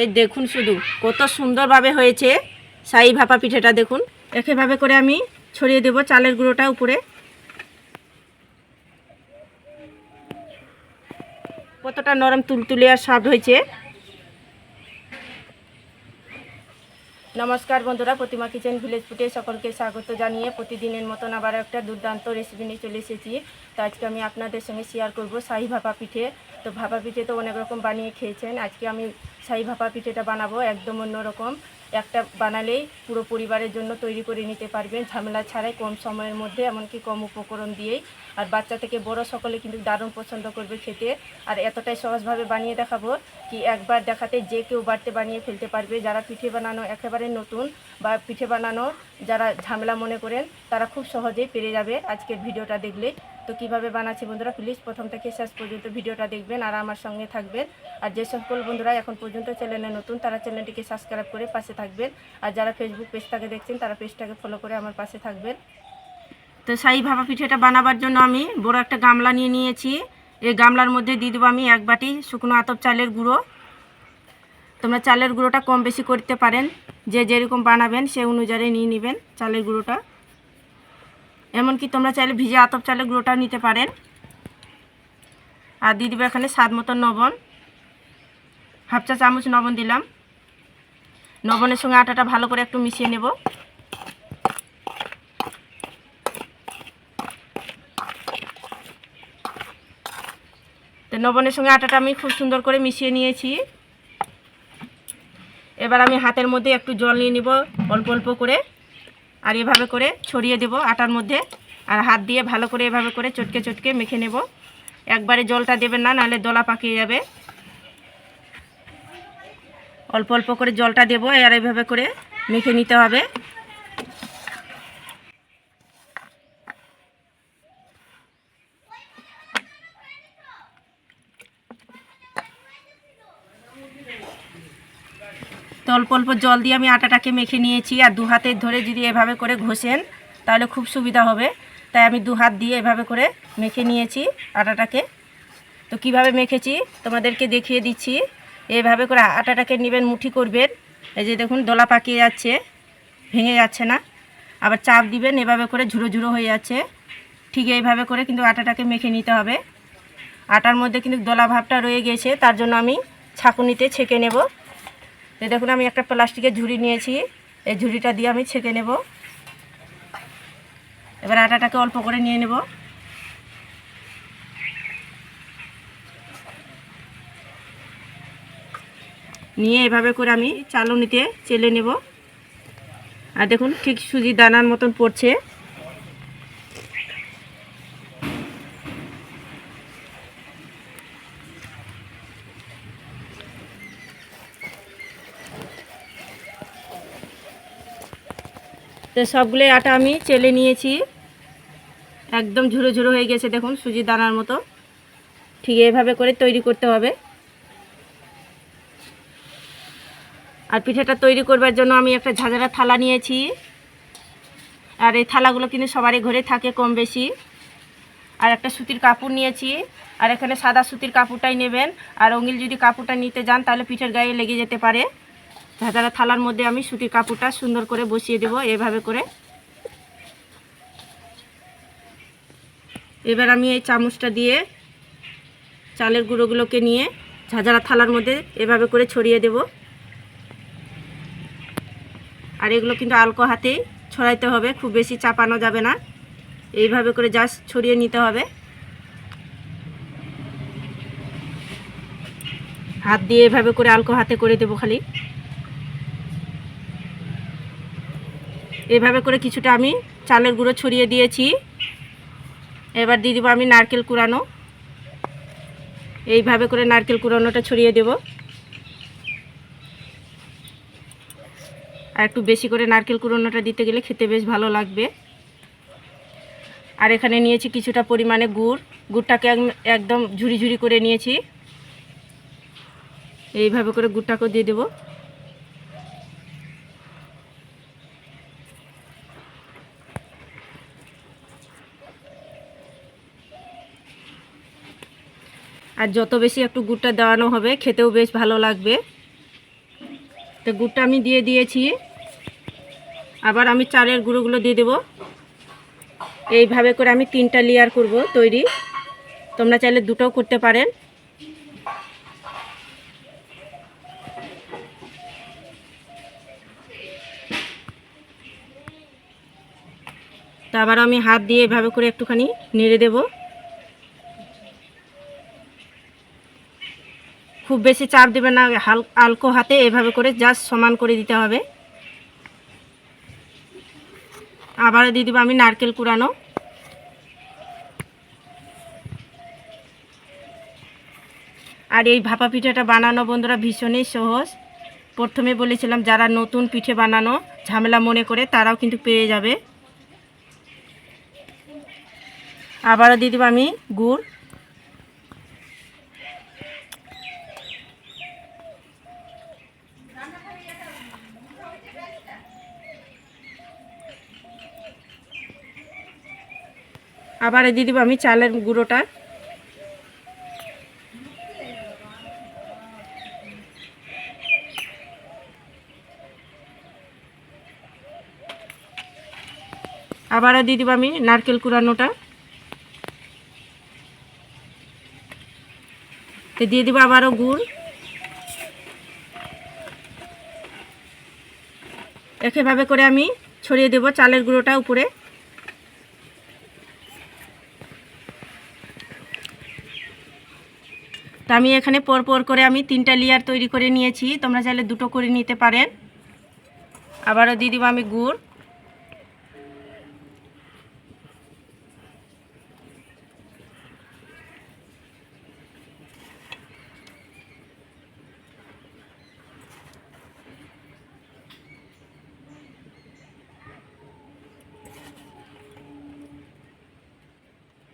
এই দেখুন শুধু, কত সুন্দরভাবে হয়েছে। সাই ভাপা পিঠেটা দেখুন। একইভাবে করে আমি ছড়িয়ে দেব চালের গুঁড়োটা উপরে। কতটা নরম তুলতুলে আর স্বাদ হয়েছে। নমস্কার বন্ধুরা, প্রতিমা কিচেন ভিলেজ ফুটে সকলকে স্বাগত জানিয়ে প্রতিদিনের মতন আবার একটা দুর্দান্ত রেসিপি নিয়ে চলে এসেছি। তো আজকে আমি আপনাদের সঙ্গে শেয়ার করব শাহি ভাপা পিঠে। তো ভাপা পিঠে তো অনেক রকম বানিয়ে খেয়েছেন। আজকে আমি শাহি ভাপা পিঠেটা বানাবো একদম অন্যরকম একটা বানালেই পুরো পরিবারের জন্য তৈরি করে নিতে পারবেন। ঝামেলা ছাড়াই কম সময়ের মধ্যে, এমনকি কম উপকরণ দিয়েই। আর বাচ্চা থেকে বড় সকলে কিন্তু দারুণ পছন্দ করবে খেতে। আর এতটাই সহজভাবে বানিয়ে দেখাবো কি একবার দেখাতে যে কেউ বাড়তে বানিয়ে ফেলতে পারবে। যারা পিঠে বানানো একেবারে নতুন বা পিঠে বানানো যারা ঝামেলা মনে করেন, তারা খুব সহজেই পেরে যাবে আজকের ভিডিওটা দেখলে। তো কীভাবে বানাচ্ছি বন্ধুরা, প্লিজ প্রথম থেকে শেষ পর্যন্ত ভিডিওটা দেখবেন আর আমার সঙ্গে থাকবেন। আর যে সকল বন্ধুরা এখন পর্যন্ত চ্যানেলে নতুন, তারা চ্যানেলটিকে সাবস্ক্রাইব করে পাশে থাকবেন। আর যারা ফেসবুক পেজটাকে দেখছেন, তারা পেজটাকে ফলো করে আমার পাশে থাকবেন। তো সাই ভাপা পিঠেটা বানাবার জন্য আমি বড় একটা গামলা নিয়ে নিয়েছি। এই গামলার মধ্যে দিয়ে দেবো আমি এক বাটি শুকনো আতপ চালের গুঁড়ো। তোমরা চালের গুঁড়োটা কম বেশি করতে পারেন। যে যেরকম বানাবেন সে অনুযায়ী নিয়ে নেবেন চালের গুঁড়োটা। এমনকি তোমরা চাইলে ভিজে আতপ চালের গুঁড়োটাও নিতে পারেন। আর দিয়ে দেবে এখানে স্বাদ মতন লবণ হাফ চা চামচ লবণ দিলাম। লবণের সঙ্গে আটাটা ভালো করে একটু মিশিয়ে নেব। তো লবণের সঙ্গে আটাটা আমি খুব সুন্দর করে মিশিয়ে নিয়েছি। এবার আমি হাতের মধ্যে একটু জল নিয়ে নিব, অল্প অল্প করে, আর এভাবে করে ছড়িয়ে দেব আটার মধ্যে। আর হাত দিয়ে ভালো করে এভাবে করে চটকে চটকে মেখে নেব। একবারে জলটা দেবেন না, নাহলে দলা পাকিয়ে যাবে। অল্প অল্প করে জলটা দেবো আর এভাবে করে মেখে নিতে হবে। তো অল্প অল্প জল দিয়ে আমি আটাটাকে মেখে নিয়েছি আর দু হাতে ধরে যদি এভাবে করে ঘষেন, তাহলে খুব সুবিধা হবে। তাই আমি দু হাত দিয়ে এভাবে করে মেখে নিয়েছি আটাটাকে। তো কীভাবে মেখেছি তোমাদেরকে দেখিয়ে দিচ্ছি। এভাবে করে আটাটাকে নেবেন, মুঠি করবেন। এই যে দেখুন, দোলা পাকিয়ে যাচ্ছে, ভেঙে যাচ্ছে না। আবার চাপ দিবেন, এভাবে করে ঝুড়ো ঝুড়ো হয়ে যাচ্ছে। ঠিক এইভাবে করে কিন্তু আটাটাকে মেখে নিতে হবে। আটার মধ্যে কিন্তু দোলা ভাবটা রয়ে গেছে, তার জন্য আমি ছাঁকুনিতে ছেঁকে নেব। দেখুন, আমি একটা প্লাস্টিকের ঝুড়ি নিয়েছি। এই ঝুড়িটা দিয়ে আমি ছেঁকে নেব। এবার আটাটাকে অল্প করে নিয়ে নেব। নিয়ে এভাবে করে আমি চালনিতে চেলে নেব। আর দেখুন, ঠিক সুজি দানার মতন পড়ছে। তো সবগুলোই আটা আমি চেলে নিয়েছি। একদম ঝুরো ঝুরো হয়ে গেছে দেখুন, সুজি দানার মতো। ঠিক এভাবে করে তৈরি করতে হবে। আর পিঠাটা তৈরি করবার জন্য আমি একটা ঝাঁঝরা থালা নিয়েছি। আর এই থালাগুলো কিন্তু সবারই ঘরে থাকে কম বেশি। আর একটা সুতির কাপড় নিয়েছি। আর এখানে সাদা সুতির কাপড়টাই নেবেন। আর অঙ্গিল যদি কাপড়টা নিতে যান, তাহলে পিঠের গায়ে লেগে যেতে পারে। ঝাঁঝরা থালার মধ্যে আমি সুতির কাপড়টা সুন্দর করে বসিয়ে দেব, এভাবে করে। এবার আমি এই চামচটা দিয়ে চালের গুঁড়োগুলোকে নিয়ে ঝাঁঝরা থালার মধ্যে এভাবে করে ছড়িয়ে দেব। আর এগুলো কিন্তু আলকো হাতেই ছড়াইতে হবে, খুব বেশি চাপানো যাবে না। এইভাবে করে জাস্ট ছড়িয়ে নিতে হবে। হাত দিয়ে এভাবে করে আলকো হাতে করে দেবো খালি। এভাবে করে কিছুটা আমি চালের গুঁড়ো ছড়িয়ে দিয়েছি। এবার দিয়ে দেবো আমি নারকেল কুড়ানো। এইভাবে করে নারকেল কুড়ানোটা ছড়িয়ে দেব। আর একটু বেশি করে নারকেল কুড়ানোটা দিতে গেলে খেতে বেশ ভালো লাগবে। আর এখানে নিয়েছি কিছুটা পরিমাণে গুড়। গুড়টাকে এক- একদম ঝুড়ি ঝুরি করে নিয়েছি। এইভাবে করে গুড়টাকেও দিয়ে দেবো। আর যত বেশি একটু গুড়টা দেওয়ানো হবে, খেতেও বেশ ভালো লাগবে। তো গুড়টা আমি দিয়ে দিয়েছি। আবার আমি চালের গুঁড়োগুলো দিয়ে দেবো। এইভাবে করে আমি তিনটা লেয়ার করব তৈরি। তোমরা চাইলে দুটোও করতে পারেন। তো আবার আমি হাত দিয়ে এভাবে করে একটুখানি নেড়ে দেব। খুব বেশি চাপ দেবে না, হাল আলকো হাতে এভাবে করে জাস্ট সমান করে দিতে হবে। আবারও দিয়ে দেবো আমি নারকেল কুড়ানো। আর এই ভাপা পিঠাটা বানানো বন্ধুরা ভীষণই সহজ। প্রথমে বলেছিলাম যারা নতুন পিঠে বানানো, ঝামেলা মনে করে তারাও কিন্তু পেয়ে যাবে। আবারও দিয়ে দেবো আমি গুড়। আবার দিয়ে দেবো আমি চালের গুঁড়োটা। আবারও দিয়ে দেবো আমি নারকেল কুড়ানোটা। দিয়ে দিব আবারও গুড়। একইভাবে করে আমি ছড়িয়ে দেব চালের গুঁড়োটা উপরে। তো আমি এখানে পর পর করে আমি তিনটা লেয়ার তৈরি করে নিয়েছি। তোমরা চাইলে দুটো করে নিতে পারেন। আবারও দিয়ে দিব আমি গুড়।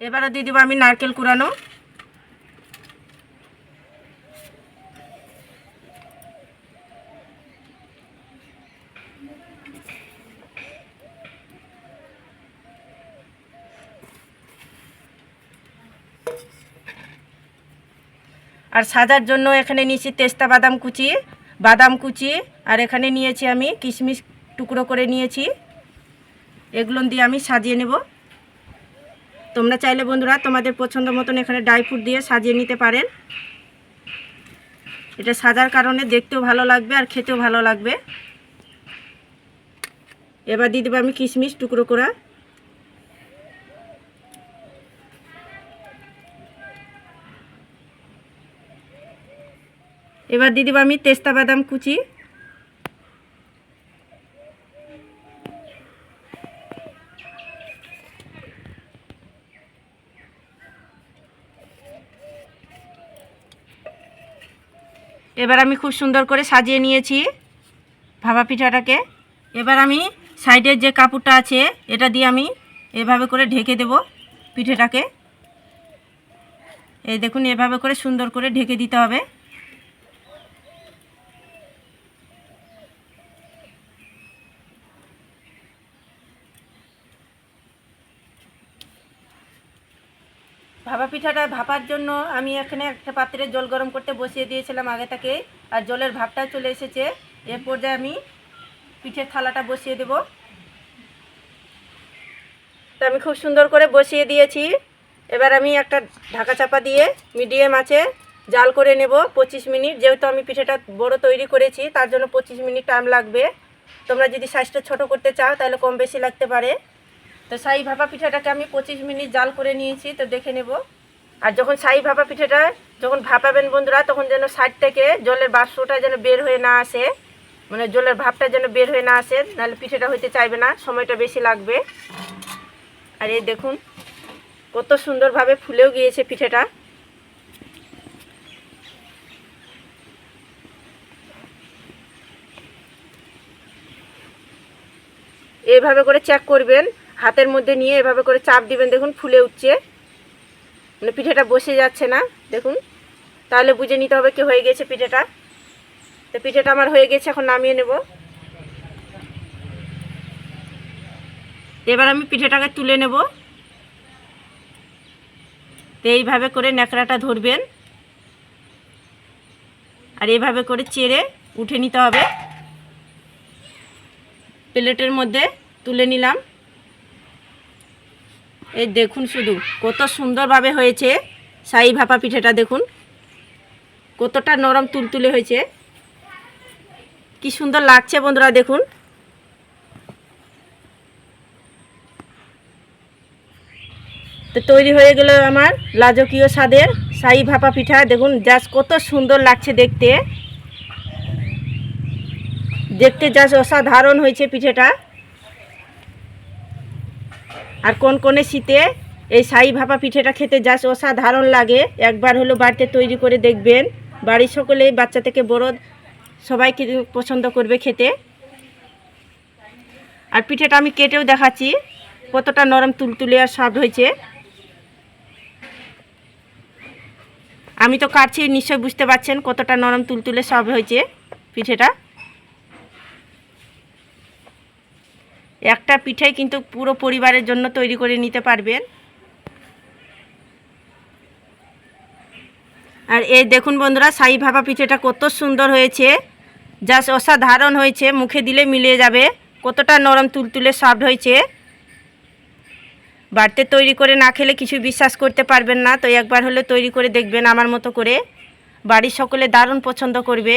এবারও দিয়ে দেবো আমি নারকেল কুড়ানো। আর সাজার জন্য এখানে নিয়েছি তেস্তা বাদাম কুচি বাদাম কুচি, আর এখানে নিয়েছি আমি কিশমিশ টুকরো করে নিয়েছি। এগুলো দিয়ে আমি সাজিয়ে নেব। তোমরা চাইলে বন্ধুরা তোমাদের পছন্দ মতন এখানে ড্রাই ফ্রুট দিয়ে সাজিয়ে নিতে পারেন। এটা সাজার কারণে দেখতেও ভালো লাগবে আর খেতেও ভালো লাগবে। এবার দিয়ে দেবো আমি কিশমিশ টুকরো করা। এবার দিয়ে দেবো আমি তেস্তা বাদাম কুচি। এবার আমি খুব সুন্দর করে সাজিয়ে নিয়েছি ভাপা পিঠাটাকে। এবার আমি সাইডের যে কাপড়টা আছে, এটা দিয়ে আমি এভাবে করে ঢেকে দেব পিঠেটাকে। এই দেখুন, এভাবে করে সুন্দর করে ঢেকে দিতে হবে। ভাপা পিঠাটা ভাপার জন্য আমি এখানে একটা পাত্রে জল গরম করতে বসিয়ে দিয়েছিলাম আগে থেকে, আর জলের ভাপটা চলে এসেছে। এর পর্যায়ে আমি পিঠের থালাটা বসিয়ে দেব। তো আমি খুব সুন্দর করে বসিয়ে দিয়েছি। এবার আমি একটা ঢাকা চাপা দিয়ে মিডিয়াম আছে জাল করে নেব পঁচিশ মিনিট। যেহেতু আমি পিঠেটা বড় তৈরি করেছি, তার জন্য পঁচিশ মিনিট টাইম লাগবে। তোমরা যদি সাইজটা ছোট করতে চাও, তাহলে কম বেশি লাগতে পারে। তো সাই ভাপা পিঠাটাকে আমি পঁচিশ মিনিট জাল করে নিয়েছি, তো দেখে নেব। আর যখন সাই ভাপা পিঠাটা, যখন ভাপাবেন বন্ধুরা, তখন যেন সাইড থেকে জলের বাষ্পটা যেন বের হয়ে না আসে। মানে জলের ভাপটা যেন বের হয়ে না আসে, নাহলে পিঠাটা হইতে চাইবে না, সময়টা বেশি লাগবে। আর এই দেখুন, কত সুন্দরভাবে ফুলেও গিয়েছে পিঠেটা। এভাবে করে চেক করবেন। হাতের মধ্যে নিয়ে এভাবে করে চাপ দিবেন, দেখুন ফুলে উঠছে। মানে পিঠেটা বসে যাচ্ছে না, দেখুন। তাহলে বুঝে নিতে হবে কি হয়ে গেছে পিঠেটা। তো পিঠেটা আমার হয়ে গেছে, এখন নামিয়ে নেব। এবার আমি পিঠেটাকে তুলে নেব। তো এইভাবে করে ন্যাকড়াটা ধরবেন। আর এইভাবে করে চেড়ে উঠে নিতে হবে। প্লেটের মধ্যে তুলে নিলাম। এই দেখুন শুধু, কত সুন্দরভাবে হয়েছে। সাই ভাপা পিঠেটা দেখুন। কতটা নরম তুলতুলে হয়েছে। কি সুন্দর লাগছে বন্ধুরা, দেখুন। তো তৈরি হয়ে গেল আমার লাজকীয় স্বাদের সাই ভাপা পিঠা। দেখুন, জাস্ট কত সুন্দর লাগছে দেখতে। দেখতে জাস্ট অসাধারণ হয়েছে পিঠেটা। আর কোন কোনে শীতে এই সাই ভাপা পিঠেটা খেতে জাস্ট অসাধারণ লাগে। একবার হলো বাড়িতে তৈরি করে দেখবেন। বাড়ির সকলেই বাচ্চা থেকে বড় সবাই পছন্দ করবে খেতে। আর পিঠেটা আমি কেটেও দেখাচ্ছি, কতটা নরম তুলতুলে আর সফট হয়েছে। আমি তো কাটছি নিশ্চয় বুঝতে পারছেন কতটা নরম তুলতুলে সব হয়েছে পিঠেটা। একটা পিঠাই কিন্তু পুরো পরিবারের জন্য তৈরি করে নিতে পারবেন। আর এই দেখুন বন্ধুরা, সাই ভাপা পিঠেটা কত সুন্দর হয়েছে। যা অসাধারণ হয়েছে, মুখে দিলে মিলিয়ে যাবে। কতটা নরম তুলতুলে সফট হয়েছে। বাড়িতে তৈরি করে না খেলে কিছু বিশ্বাস করতে পারবেন না, তো একবার হলে তৈরি করে দেখবেন আমার মতো করে। বাড়ির সকলে দারুণ পছন্দ করবে।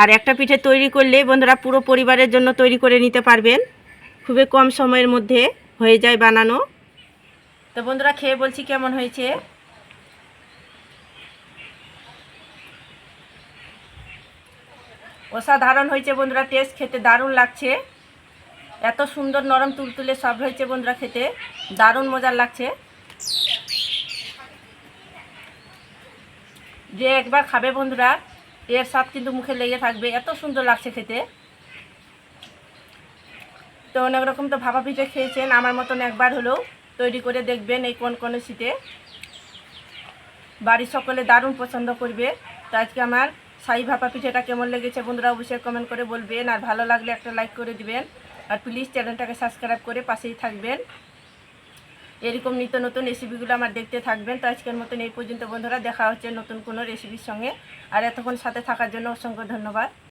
আর একটা পিঠে তৈরি করলে বন্ধুরা পুরো পরিবারের জন্য তৈরি করে নিতে পারবেন। খুবই কম সময়ের মধ্যে হয়ে যায় বানানো। তো বন্ধুরা খেয়ে বলছি কেমন হয়েছে? অসাধারণ হয়েছে বন্ধুরা টেস্ট খেতে দারুণ লাগছে। এত সুন্দর নরম তুলতুলে সব হয়েছে বন্ধুরা খেতে, দারুণ মজার লাগছে। যে একবার খাবে বন্ধুরা এর স্বাদ কিন্তু মুখে লেগে থাকবে। এত সুন্দর লাগছে খেতে। তো অনেক রকম তো ভাপা পিঠে খেয়েছেন। আমার মতন একবার হলেও তৈরি করে দেখবেন এই কোন কোন শীতে। বাড়ির সকলে দারুণ পছন্দ করবে। তো আজকে আমার সাই ভাপা পিঠেটা কেমন লেগেছে বন্ধুরা অবশ্যই কমেন্ট করে বলবেন। আর ভালো লাগলে একটা লাইক করে দিবেন। আর প্লিজ চ্যানেলটাকে সাবস্ক্রাইব করে পাশেই থাকবেন। এরকম নিত্য নতুন রেসিপিগুলো আমার দেখতে থাকবেন। তো আজকের মতন এই পর্যন্ত বন্ধুরা, দেখা হচ্ছে নতুন কোনো রেসিপির সঙ্গে। আর এতক্ষণ সাথে থাকার জন্য অসংখ্য ধন্যবাদ।